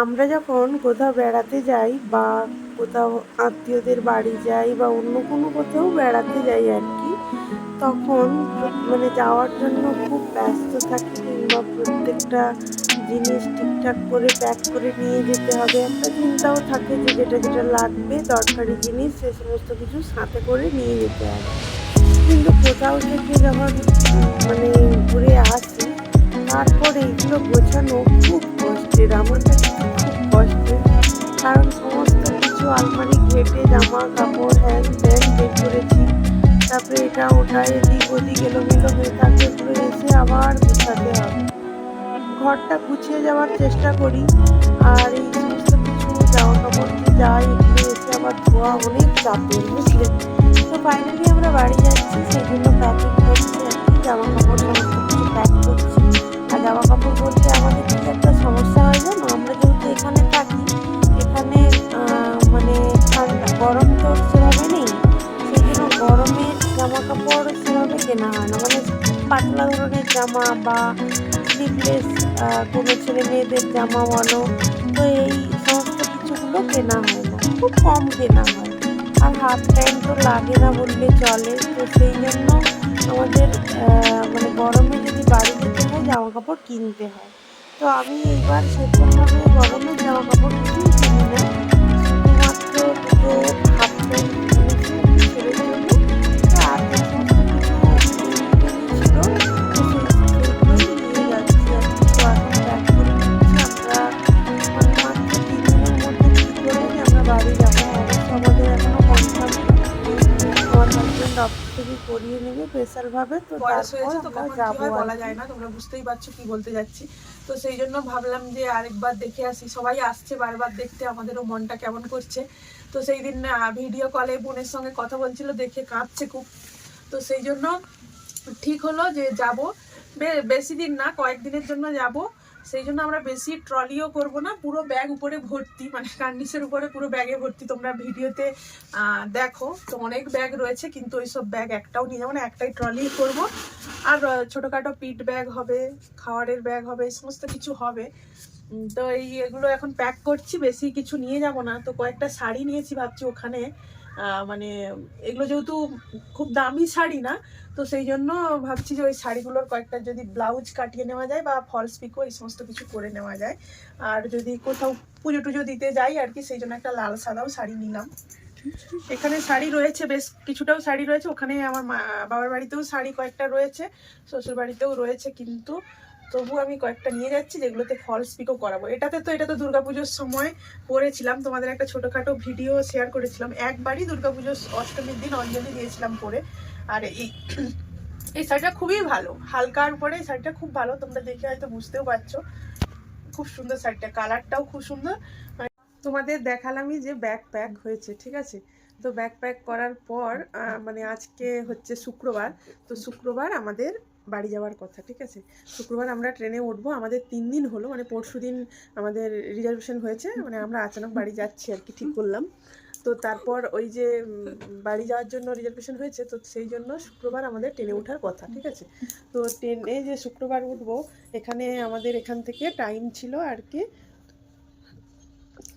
আমরা যখন কোথাও বেড়াতে যাই বা কোথাও আত্মীয়দের বাড়ি যাই বা অন্য কোনো কোথাও বেড়াতে যাই আর কি, তখন মানে যাওয়ার জন্য খুব ব্যস্ত থাকি কিংবা প্রত্যেকটা জিনিস ঠিকঠাক করে প্যাক করে নিয়ে যেতে হবে। একটা চিন্তাও থাকে যে যেটা যেটা লাগবে, দরকারি জিনিস সে সমস্ত কিছু সাথে করে নিয়ে যেতে হবে। কিন্তু কোথাও থেকে যখন মানে ঘুরে আসি, তারপরে এগুলো গোছানো খুব কষ্টের আমার কাছে খুব কষ্টের, কারণ সমস্ত কিছু আলমারি ঘেটে জামা কাপড় হ্যান ত্যান বের করেছি। তারপরে এটা ওটা এদিক ওদিক এলোমেলো হয়ে থাকে এগুলো এসে আবার গুছাতে হবে। ঘরটা গুছিয়ে যাওয়ার চেষ্টা করি, আর এই সমস্ত কিছু জামা কাপড় যে এগুলো এসে আবার ধোয়া অনেক চাপের বুঝলে? তো ফাইনালি আমরা বাড়ি যাচ্ছি, সেই জন্য প্যাকিং করছি আর কি জামা কাপড় সমস্ত কিছু প্যাক করছি। জামা কাপড় বলতে আমাদের কি একটা সমস্যা হয় জানো? আমরা যেহেতু এখানে থাকি, এখানে মানে ঠান্ডা, গরম তো সেভাবে নেই। সেই জন্য গরমের জামা কাপড় সেভাবে কেনা হয় না। মানে পাতলা ধরনের জামা বা স্লিভলেস কোনো ছেলে মেয়েদের জামা বলো, তো এই সমস্ত কিছুগুলো কেনা হয় না। খুব কম কেনা হয়। আর হাফ টাইম তো লাগে না বললে চলে। তো সেই জন্য আমাদের মানে গরমে যদি বাড়ি যেতে হয় জামা কাপড় কিনতে হয়। তো আমি এইবার সেরকমভাবে গরমের জামা কাপড় কিছুই কিনি না। শুধুমাত্র হাফ প্যান্ট থেকে করিয়ে নেবে স্পেশালভাবে তো বয়স তারপর হয়েছে তো কখন কি যাব বলা যায় না তোমরা বুঝতেই পারছ কি বলতে যাচ্ছি। তো সেই জন্য ভাবলাম যে আরেকবার দেখে আসি সবাই আসছে বারবার দেখতে আমাদেরও মনটা কেমন করছে। তো সেই দিন ভিডিও কলে বোনের সঙ্গে কথা বলছিল দেখে কাঁদছে খুব। তো সেই জন্য ঠিক হলো যে যাব। বেশি দিন না কয়েকদিনের জন্য যাব। সেই জন্য আমরা বেশি ট্রলিও করব না, পুরো ব্যাগ উপরে ভর্তি মানে কার্নিসের উপরে পুরো ব্যাগে ভর্তি। তোমরা ভিডিওতে দেখো, তো অনেক ব্যাগ রয়েছে, কিন্তু ওইসব ব্যাগ একটাও নিয়ে যাব না, একটাই ট্রলি করব। আর ছোটোখাটো পিট ব্যাগ হবে, খাওয়ারের ব্যাগ হবে সমস্ত কিছু হবে। তো এই এগুলো এখন প্যাক করছি, বেশি কিছু নিয়ে যাব না। তো কয়েকটা শাড়ি নিয়েছি ভাবছি ওখানে। মানে এগুলো যেহেতু খুব দামি শাড়ি না, তো সেই জন্য ভাবছি যে ওই শাড়িগুলোর কয়েকটা যদি ব্লাউজ কাটিয়ে নেওয়া যায় বা ফলস পিকো এই সমস্ত কিছু করে নেওয়া যায়। আর যদি কোথাও পুজো টুজো দিতে যাই আর কি, সেই জন্য একটা লাল সাদাও শাড়ি নিলাম। এখানে শাড়ি রয়েছে, বেশ কিছুটাও শাড়ি রয়েছে। ওখানে আমার বাবার বাড়িতেও শাড়ি কয়েকটা রয়েছে শ্বশুর বাড়িতেও রয়েছে কিন্তু তবু আমি কয়েকটা নিয়ে যাচ্ছি, যেগুলোতে ফলস পিকও করাবো। এটাতে তো, এটা তো দুর্গাপুজোর সময় পরেছিলাম তোমাদের একটা ছোটোখাটো ভিডিও শেয়ার করেছিলাম। একবারই দুর্গাপুজোর অষ্টমীর দিন অঞ্জলি দিয়েছিলাম পরে। আর এই এই শাড়িটা খুবই ভালো। হালকার উপরে এই শাড়িটা খুব ভালো, তোমরা দেখে হয়তো বুঝতেও পারছ। খুব সুন্দর শাড়িটা, কালারটাও খুব সুন্দর। তোমাদের দেখালামই যে ব্যাগ প্যাক হয়েছে, ঠিক আছে? তো ব্যাগ প্যাক করার পর মানে আজকে হচ্ছে শুক্রবার। তো শুক্রবার আমাদের বাড়ি যাওয়ার কথা, ঠিক আছে? শুক্রবার আমরা ট্রেনে উঠবো, আমাদের তিন দিন হলো মানে পরশু দিন আমাদের রিজার্ভেশন হয়েছে মানে আমরা আচানক বাড়ি যাচ্ছি আর কি, ঠিক করলাম। তো তারপর ওই যে বাড়ি যাওয়ার জন্য রিজার্ভেশন হয়েছে, তো সেই জন্য শুক্রবার আমাদের ট্রেনে ওঠার কথা, ঠিক আছে? তো ট্রেনে যে শুক্রবার উঠবো, এখানে আমাদের এখান থেকে টাইম ছিল আর কি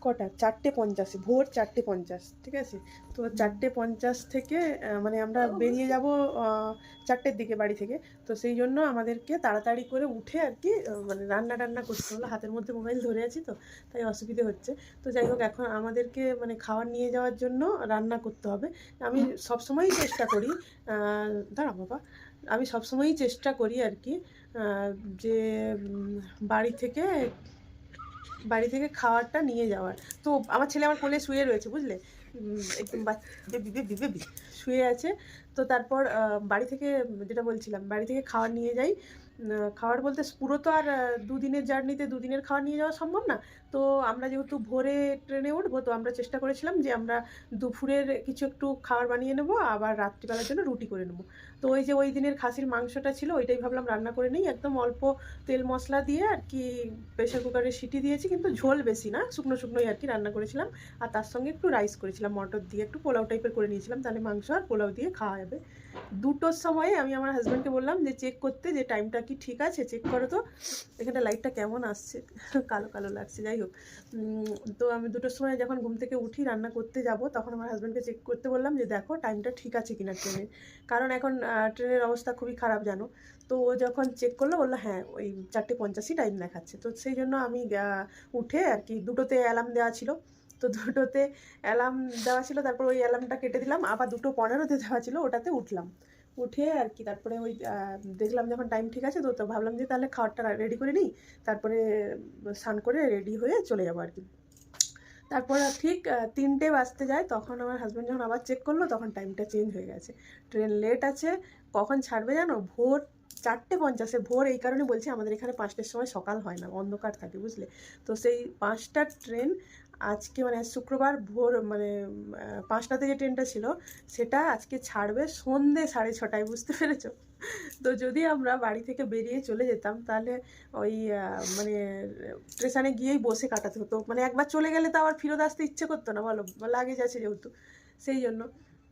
কটা? চারটে পঞ্চাশে ভোর চারটে পঞ্চাশ ঠিক আছে? তো চারটে পঞ্চাশ থেকে মানে আমরা বেরিয়ে যাব চারটের দিকে বাড়ি থেকে। তো সেই জন্য আমাদেরকে তাড়াতাড়ি করে উঠে আর কি মানে রান্না টান্না করতে হলো। হাতের মধ্যে মোবাইল ধরে আছি তো তাই অসুবিধে হচ্ছে। তো যাই হোক এখন আমাদেরকে মানে খাবার নিয়ে যাওয়ার জন্য রান্না করতে হবে। আমি সবসময়ই চেষ্টা করি দাঁড়া বাবা। আমি সবসময়ই চেষ্টা করি আর কি যে বাড়ি থেকে বাড়ি থেকে খাওয়ারটা নিয়ে যাওয়ার। তো আমার ছেলে আমার কোলে শুয়ে রয়েছে, বুঝলে? একদম শুয়ে আছে। তো তারপর বাড়ি থেকে, যেটা বলছিলাম, বাড়ি থেকে খাওয়ার নিয়ে যাই। খাওয়ার বলতে পুরো তো আর দুদিনের জার্নিতে দুদিনের খাওয়ার নিয়ে যাওয়া সম্ভব না। তো আমরা যেহেতু ভোরে ট্রেনে উঠবো, তো আমরা চেষ্টা করেছিলাম যে আমরা দুপুরের কিছু একটু খাবার বানিয়ে নেব, আবার রাত্রিবেলার জন্য রুটি করে নেব। তো ওই যে ওই দিনের খাসির মাংসটা ছিল, ওইটাই ভাবলাম রান্না করে নিই। একদম অল্প তেল মশলা দিয়ে আর কি প্রেশার কুকারে সিটি দিয়েছি, কিন্তু ঝোল বেশি না, শুকনো শুকনোই আর কি রান্না করেছিলাম। আর তার সঙ্গে একটু রাইস করেছিলাম, মটর দিয়ে একটু পোলাও টাইপের করে নিয়েছিলাম, তাহলে মাংস আর পোলাও দিয়ে খাওয়া যাবে। দুটোর সময়ে আমি আমার হাজব্যান্ডকে বললাম যে চেক করতে যে টাইমটা কি ঠিক আছে, চেক করো তো। এখানে লাইটটা কেমন আসছে? কালো কালো লাগছে, যাই হোক। উম, তো আমি দুটোর সময় যখন ঘুম থেকে উঠি রান্না করতে যাব তখন আমার হাজব্যান্ডকে চেক করতে বললাম যে দেখো টাইমটা ঠিক আছে কিনা ট্রেনের কারণ এখন ট্রেনের অবস্থা খুবই খারাপ জানো? তো ও যখন চেক করল বলল হ্যাঁ ওই চারটে পঞ্চাশই টাইম দেখাচ্ছে। তো সেই জন্য আমি উঠে আর কি দুটোতে অ্যালার্ম দেওয়া ছিল। তো দুটোতে অ্যালার্ম দেওয়া ছিল তারপর ওই অ্যালার্মটা কেটে দিলাম। আবার দুটো পনেরোতে দেওয়া ছিল ওটাতে উঠলাম। উঠে আর কি তারপরে ওই দেখলাম যখন টাইম ঠিক আছে তো তো ভাবলাম যে তাহলে খাবারটা রেডি করে নিই, তারপরে স্নান করে রেডি হয়ে চলে যাব আর কি তারপর ঠিক তিনটে বাজতে যায়, তখন আমার হাজব্যান্ড যখন আবার চেক করল, তখন টাইমটা চেঞ্জ হয়ে গেছে। ট্রেন লেট আছে, কখন ছাড়বে জানো? ভোর চারটে পঞ্চাশে, ভোর এই কারণে বলছি আমাদের এখানে পাঁচটার সময় সকাল হয় না, অন্ধকার থাকে, বুঝলে? তো সেই পাঁচটার ট্রেন আজকে মানে শুক্রবার ভোর মানে পাঁচটাতে যে ট্রেনটা ছিল, সেটা আজকে ছাড়বে সন্ধে সাড়ে ছটায়, বুঝতে পেরেছ? তো যদি আমরা বাড়ি থেকে বেরিয়ে চলে যেতাম, তাহলে ওই মানে স্টেশনে গিয়েই বসে কাটাতে হতো। মানে একবার চলে গেলে তো আবার ফিরত আসতে ইচ্ছে করতো না, বলো? লাগেজ আছে যেহেতু, সেই জন্য।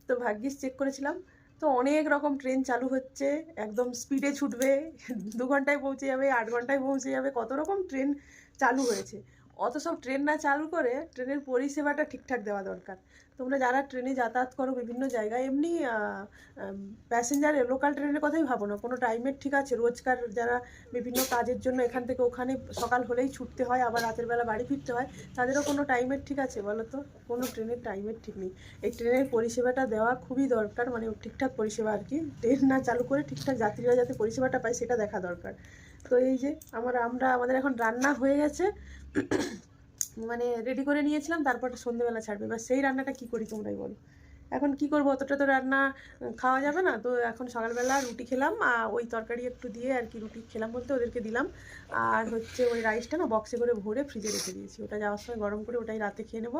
তো ভাগ্যিস চেক করেছিলাম, তো অনেক রকম ট্রেন চালু হচ্ছে, একদম স্পিডে ছুটবে, দু ঘন্টায় পৌঁছে যাবে, আট ঘন্টায় পৌঁছে যাবে, কত রকম ট্রেন চালু হয়েছে। অত সব ট্রেন না চালু করে ট্রেনের পরিষেবাটা ঠিকঠাক দেওয়া দরকার। তোমরা যারা ট্রেনে যাতায়াত করো বিভিন্ন জায়গায়, এমনি প্যাসেঞ্জার লোকাল ট্রেনের কথাই ভাবো না। কোনো টাইমের ঠিক আছে, রোজকার যারা বিভিন্ন কাজের জন্য এখান থেকে ওখানে সকাল হলেই ছুটতে হয়, আবার রাতের বেলা বাড়ি ফিরতে হয়, তাদেরও কোনো টাইমের ঠিক আছে বলো তো? কোনো ট্রেনের টাইমের ঠিক নেই। এই ট্রেনের পরিষেবাটা দেওয়া খুবই দরকার মানে ঠিকঠাক পরিষেবা আর কি। ট্রেন না চালু করে ঠিকঠাক যাত্রীরা যাতে পরিষেবাটা পায়, সেটা দেখা দরকার। তো এই যে আমার, আমরা আমাদের এখন রান্না হয়ে গেছে। মানে রেডি করে নিয়েছিলাম, তারপর সন্ধ্যেবেলা ছাড়বে। এবার সেই রান্নাটা কি করি তোমরাই বলো। এখন কি করব? অতটা তো রান্না খাওয়া যাবে না। তো এখন সকালবেলা রুটি খেলাম, আর ওই তরকারি একটু দিয়ে আর কি রুটি খেলাম বলতে ওদেরকে দিলাম। আর হচ্ছে ওই রাইসটা না বক্সে করে ভরে ফ্রিজে রেখে দিয়েছি। ওটা যাওয়ার সময় গরম করে ওটাই রাতে খেয়ে নেব।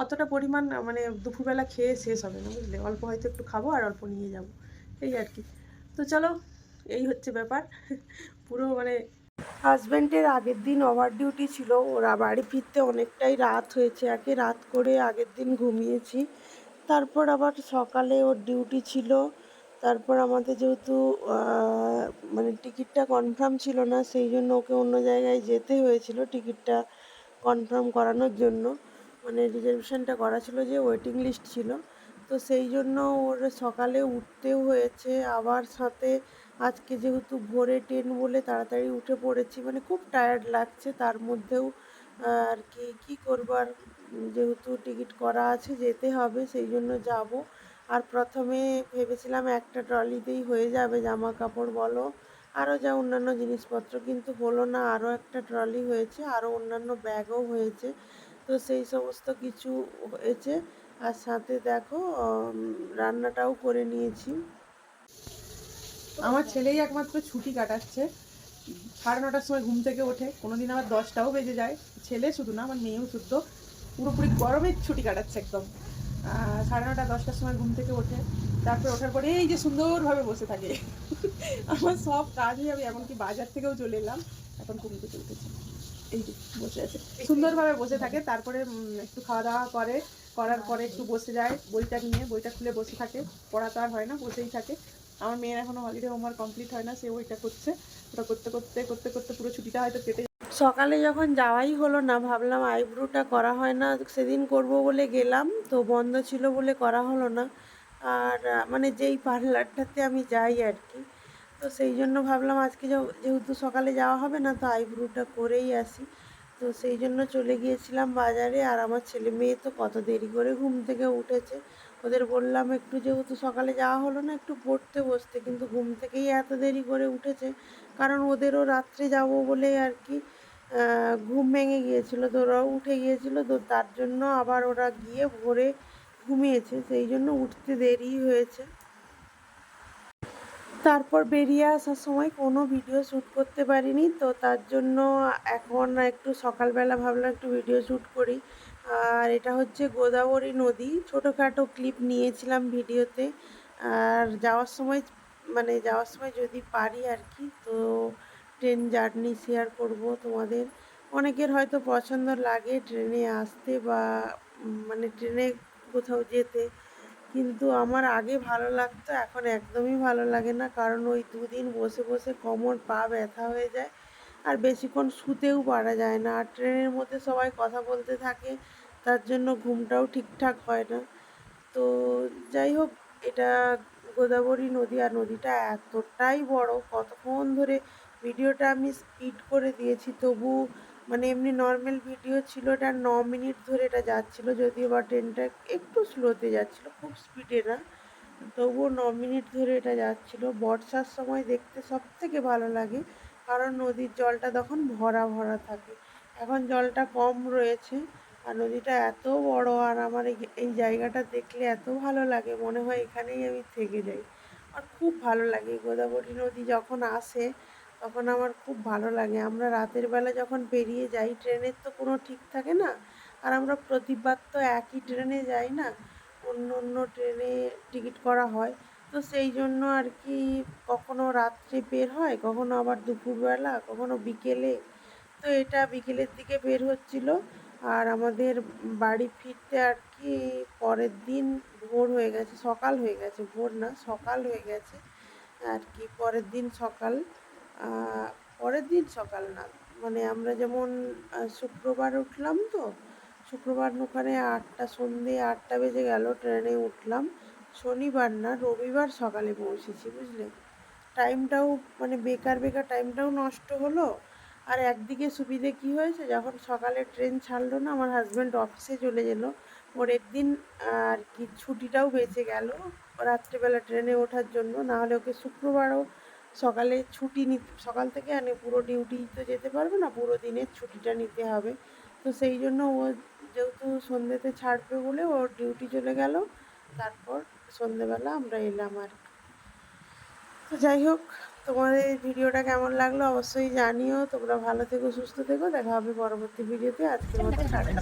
অতটা পরিমাণ মানে দুপুরবেলা খেয়ে শেষ হবে না, বুঝলে? অল্প হয়তো একটু খাব আর অল্প নিয়ে যাব। এই আর কি। তো চলো, এই হচ্ছে ব্যাপার। পুরো মানে হাজব্যান্ডের আগের দিন ওভার ডিউটি ছিল, ওরা বাড়ি ফিরতে অনেকটাই রাত হয়েছে, একে রাত করে আগের দিন ঘুমিয়েছি। তারপর আবার সকালে ওর ডিউটি ছিল, তারপর আমাদের যেহেতু মানে টিকিটটা কনফার্ম ছিল না, সেই জন্য ওকে অন্য জায়গায় যেতে হয়েছিল টিকিটটা কনফার্ম করানোর জন্য। মানে রিজার্ভেশনটা করা ছিল যে ওয়েটিং লিস্ট ছিল। তো সেই জন্য ওর সকালে উঠতেও হয়েছে, আবার সাথে আজকে যেহেতু ভোরে ট্রেন বলে তাড়াতাড়ি উঠে পড়েছি মানে খুব টায়ার্ড লাগছে। তার মধ্যেও আর কি, কী করব? আর যেহেতু টিকিট করা আছে, যেতে হবে, সেই জন্য যাব। আর প্রথমে ভেবেছিলাম একটা ট্রলিতেই হয়ে যাবে জামা কাপড় বলো আরও যা অন্যান্য জিনিসপত্র। কিন্তু হলো না আরও একটা ট্রলি হয়েছে আরও অন্যান্য ব্যাগও হয়েছে। তো সেই সমস্ত কিছু হয়েছে। আর সাথে দেখো রান্নাটাও করে নিয়েছি। আমার ছেলেই একমাত্র ছুটি কাটাচ্ছে। সাড়ে নটার সময় ঘুম থেকে ওঠে। কোনোদিন আবার দশটাও বেজে যায়। ছেলে শুধু না, আমার মেয়েও শুদ্ধ। পুরোপুরি গরমের ছুটি কাটাচ্ছে একদম। সাড়ে নটা, দশটার সময় ঘুম থেকে ওঠে। তারপরে ওঠার পরে এই যে সুন্দরভাবে বসে থাকে। আমার সব কাজ হয়ে যাবে, এমনকি বাজার থেকেও চলে এলাম। এখন থেকে উঠেছে এই যে বসে আছে। সুন্দরভাবে বসে থাকে। তারপরে একটু খাওয়া দাওয়া করে। করার পরে একটু বসে যায় বইটা নিয়ে। বইটা খুলে বসে থাকে। পড়া তো আর হয় না, বসেই থাকে। আমার মেয়ের এখনও হলিডে হোমওয়ার্ক কমপ্লিট হয় না সে ওইটা করছে। ওটা করতে করতে করতে করতে পুরো ছুটিটা হয়তো কেটে সকালে যখন যাওয়াই হলো না, ভাবলাম আইব্রোটা করা হয় না, সেদিন করব বলে গেলাম, তো বন্ধ ছিল বলে করা হলো না। আর মানে যেই পার্লারটাতে আমি যাই আর কি, তো সেই জন্য ভাবলাম আজকে যেহেতু সকালে যাওয়া হবে না, তো আইব্রোটা করেই আসি। তো সেই জন্য চলে গিয়েছিলাম বাজারে, আর আমার ছেলে মেয়ে তো কত দেরি করে ঘুম থেকে উঠেছে। ওদের বললাম একটু যেহেতু সকালে যাওয়া হলো না, একটু পড়তে বসতে। কিন্তু ঘুম থেকেই এত দেরি করে উঠেছে, কারণ ওদেরও রাত্রে যাব বলে আর কি ঘুম ভেঙে গিয়েছিল তো ওরাও উঠে গিয়েছিল, তো তার জন্য আবার ওরা গিয়ে ভোরে ঘুমিয়েছে, সেই জন্য উঠতে দেরি হয়েছে। তারপর বেরিয়ে আসার সময় কোনো ভিডিও শ্যুট করতে পারিনি, তো তার জন্য এখন একটু সকালবেলা ভাবলাম একটু ভিডিও শ্যুট করি। আর এটা হচ্ছে গোদাবরী নদী। ছোটোখাটো ক্লিপ নিয়েছিলাম ভিডিওতে। আর যাওয়ার সময় মানে যাওয়ার সময় যদি পারি আর কি, তো ট্রেন জার্নি শেয়ার করব তোমাদের। অনেকের হয়তো পছন্দ লাগে ট্রেনে আসতে বা মানে ট্রেনে কোথাও যেতে। কিন্তু আমার আগে ভালো লাগতো, এখন একদমই ভালো লাগে না। কারণ ওই দুদিন বসে বসে কোমর পা ব্যথা হয়ে যায়। আর বেশিক্ষণ শুতেও পারা যায় না। আর ট্রেনের মধ্যে সবাই কথা বলতে থাকে। তার জন্য ঘুমটাও ঠিকঠাক হয় না। তো যাই হোক, এটা গোদাবরী নদী আর নদীটা এতটাই বড়, কতক্ষণ ধরে ভিডিওটা আমি স্পিড করে দিয়েছি, তবু মানে এমনি নর্মাল ভিডিও ছিল এটা ন মিনিট ধরে এটা যাচ্ছিল, যদিও বা ট্রেনটা একটু স্লোতে যাচ্ছিল, খুব স্পিডে না। তবুও ন মিনিট ধরে এটা যাচ্ছিল। বর্ষার সময় দেখতে সব থেকে ভালো লাগে, কারণ নদীর জলটা তখন ভরা ভরা থাকে। এখন জলটা কম রয়েছে। আর নদীটা এত বড় আর আমার এই জায়গাটা দেখলে এত ভালো লাগে, মনে হয় এখানেই আমি থেকে যাই। আর খুব ভালো লাগে গোদাবরী নদী যখন আসে, তখন আমার খুব ভালো লাগে। আমরা রাতের বেলা যখন বেরিয়ে যাই, ট্রেনের তো কোনো ঠিক থাকে না। আর আমরা প্রতিবার তো একই ট্রেনে যাই না, অন্য অন্য ট্রেনে টিকিট করা হয়। তো সেই জন্য আর কি কখনো রাত্রে বের হয়, কখনো আবার দুপুরবেলা, কখনো বিকেলে। তো এটা বিকেলের দিকে বের হচ্ছিল। আর আমাদের বাড়ি ফিরতে আর কি পরের দিন ভোর হয়ে গেছে, সকাল হয়ে গেছে, ভোর না, সকাল হয়ে গেছে আর কি পরের দিন সকাল পরের দিন সকাল না। মানে আমরা যেমন শুক্রবার উঠলাম তো, শুক্রবার ওখানে আটটা, সন্ধে আটটা বেজে গেল, ট্রেনে উঠলাম। শনিবার না, রবিবার সকালে পৌঁছেছি, বুঝলে? টাইমটাও মানে বেকার বেকার টাইমটাও নষ্ট হলো। আর একদিকে সুবিধে কি হয়েছে? যখন সকালে ট্রেন ছাড়লো না, আমার হাজব্যান্ড অফিসে চলে গেল। ওর একদিন আর কি ছুটিটাও বেঁচে গেল রাত্রেবেলা ট্রেনে ওঠার জন্য। না হলে ওকে শুক্রবারও সকালে ছুটি নি, সকাল থেকে আনে পুরো ডিউটি তো যেতে পারবে না, পুরো দিনের ছুটিটা নিতে হবে। তো সেই জন্য ও যেহেতু সন্ধ্যেতে ছাড়বে বলে ওর ডিউটি চলে গেল, তারপর সন্ধেবেলা আমরা এলাম আর। তো যাই হোক তোমাদের এই ভিডিওটা কেমন লাগল অবশ্যই জানিও। তোমরা ভালো থেকো, সুস্থ থেকো। দেখা হবে পরবর্তী ভিডিওতে। আজকের মতো টাটা।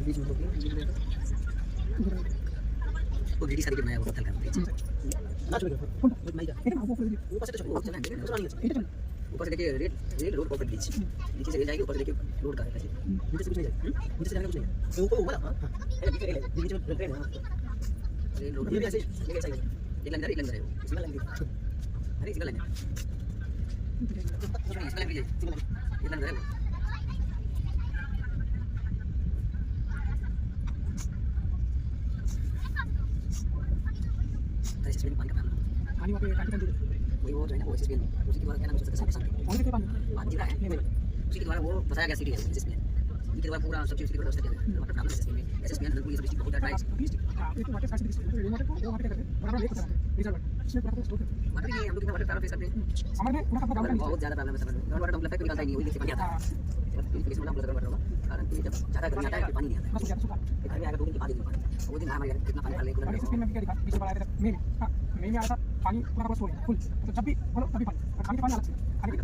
बीच में वो गिरी सारी के मैं वो तल कर बीच आज में मैं जा ऊपर से तो चलो चलना है चलना ऊपर से देखिए रेड रेड रोड ऊपर बीच नीचे से रेड जाएगी ऊपर से देखिए रोड का है नीचे से कुछ नहीं जाएगा नीचे से जाने कुछ नहीं है ऊपर ऊपर हाँ बीच में रेड है रेड रोड ये ऐसे ये ऐसे एक लंगर एक लंगर है इसमें लंगर अरे इसमें लंगर इसमें लंगर इसमें लंगर है सिंगल लाइन एक लाइन है वो अरे इसमें पानी का पानी पानी वहाँ पे टाइम कर वही वो जो है ना वो एसएसपीएन उसी के द्वारा क्या नाम है उसका साथ साथ कौन से पानी पानी जिला है उसी के द्वारा वो बताया गया सिटी है एसएसपीएन इसके अलावा पूरा सब चीज़ उसके प्रॉब्लम सिस्टम में एसएसपी अनंतपुर ये सब डिस्ट्रिक्ट बहुत ज़्यादा है एक तो वाटर साइड डिस्ट्रिक्ट है वाटर को वहाँ पे करते हैं? बड़ा लेक होता है रिज़र्व इसमें प्रॉब्लम स्टोर करते हैं। मतलब ये हम लोग वाटर प्रॉब्लम फेस करते हैं। हमारे पूरा अपना गाँव बहुत ज़्यादा प्रॉब्लम है समझ में वाटर डॉक्टर निकलता ही नहीं वही देखिए पानी आता है। हाँ। इसमें हम लोग कर रहा हूँ कारण कि जब ज़्यादा गर्मी आता है पानी नहीं आता है। घर में आकर दो दिन के बाद ही पानी वो दिन हमारे घर कितना पानी डालने को लगा इसमें क्या दिखा? पीछे बड़ा आया था मैं मैं में आया था पानी पूरा पूरा फुल तो जब भी बोलो तभी पानी। खाने के पानी अलग से।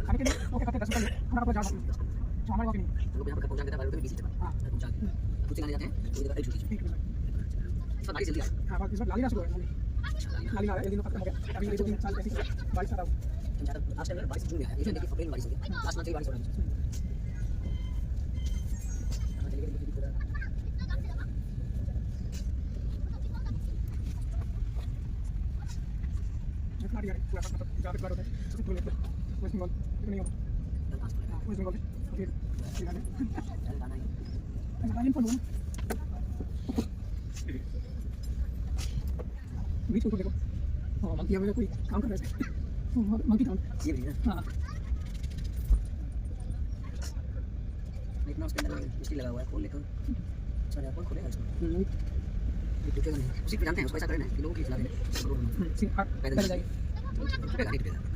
खाने के लिए ओके करते 10 रुपए पूरा पूरा ज़्यादा जो हमारे वहाँ नहीं लोग यहाँ पर पहुँचा देता है बारह बीस हाँ पहुँचा के कुछ चलाने जाते हैं तो इधर एक ठीक है इस गाड़ी जल्दी आई हाँ बाकी इस लाली ना शुरू है लाली ना एक दिन खत्म हो गया अभी ये दो तीन साल ऐसी बारिश आ रहा हूँ लास्ट टाइम बारिश जून में आया ये देखिए अप्रैल बारिश हो गई लास्ट मंथ ही बारिश हो रही है जितना भी है पूरा मतलब जहाँ बार होता है सबसे पहले वेस्ट बंगाल नहीं होता हाँ West Bengal Ang lalim pa doon. Wait, tutuloy ko. Oo, magkiyaman ako eh. Kaon ka rest. Oo, magkitaon. Sige, sige. Ha. इतना उसके अंदर स्टील लगा हुआ है खोल लेकर सारे खोल खोलेगा इसमें उसी पे जानते हैं उसको ऐसा करें ना कि लोगों की खिला दें पैदल जाएगा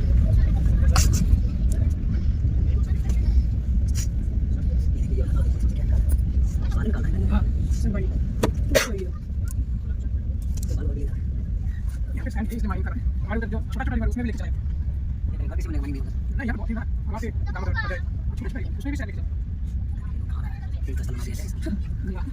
उसमें भी लेके जाए ये बाकी सब नहीं होगा नहीं यार बहुत ही ना वहाँ पे दामोदर अजय छोटे छोटे उसमें भी स्कैन लेके जाए फिर कस्टमर से नहीं यार